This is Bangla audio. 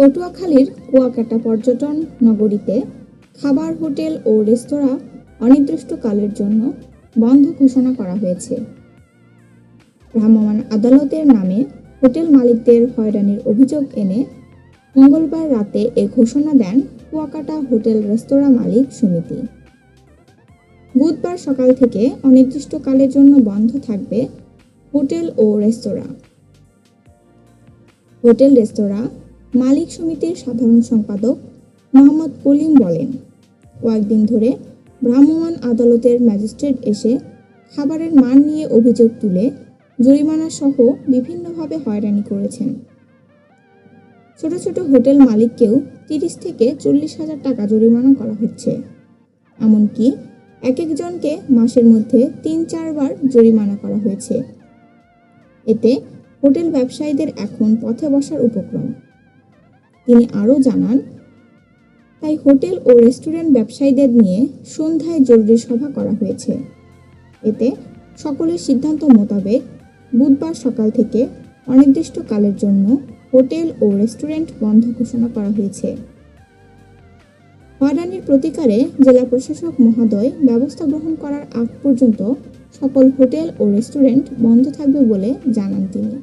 পটুয়াখালীর কুয়াকাটা পর্যটন নগরীতে খাবার, হোটেল ও রেস্তোরাঁ অনির্দিষ্টকালের জন্য বন্ধ ঘোষণা করা হয়েছে। ভ্রাম্যমাণ আদালতের নামে হোটেল মালিকদের হয়রানির অভিযোগ এনে মঙ্গলবার রাতে এ ঘোষণা দেন কুয়াকাটা হোটেল রেস্তোরাঁ মালিক সমিতি। বুধবার সকাল থেকে অনির্দিষ্টকালের জন্য বন্ধ থাকবে হোটেল ও রেস্তোরাঁ। হোটেল, রেস্তোরাঁ মালিক সমিতির সাধারণ সম্পাদক মোহাম্মদ কলিম বলেন, কয়েকদিন ধরে ভ্রাম্যমাণ আদালতের ম্যাজিস্ট্রেট এসে খাবারের মান নিয়ে অভিযোগ তুলে জরিমানা সহ বিভিন্নভাবে হয়রানি করেছেন। ছোট ছোট হোটেল মালিককেও তিরিশ থেকে চল্লিশ হাজার টাকা জরিমানা করা হচ্ছে। এমনকি এক একজনকে মাসের মধ্যে তিন চারবার জরিমানা করা হয়েছে। এতে হোটেল ব্যবসায়ীদের এখন পথে বসার উপক্রম। তিনি আরও জানান, তাই হোটেল ও রেস্টুরেন্ট ব্যবসায়ীদের নিয়ে সন্ধ্যায় জরুরি সভা করা হয়েছে। এতে সকলের সিদ্ধান্ত মোতাবেক বুধবার সকাল থেকে অনির্দিষ্টকালের জন্য হোটেল ও রেস্টুরেন্ট বন্ধ ঘোষণা করা হয়েছে। হয়রানির প্রতিকারে জেলা প্রশাসক মহোদয় ব্যবস্থা গ্রহণ করার আগ পর্যন্ত সকল হোটেল ও রেস্টুরেন্ট বন্ধ থাকবে বলে জানান তিনি।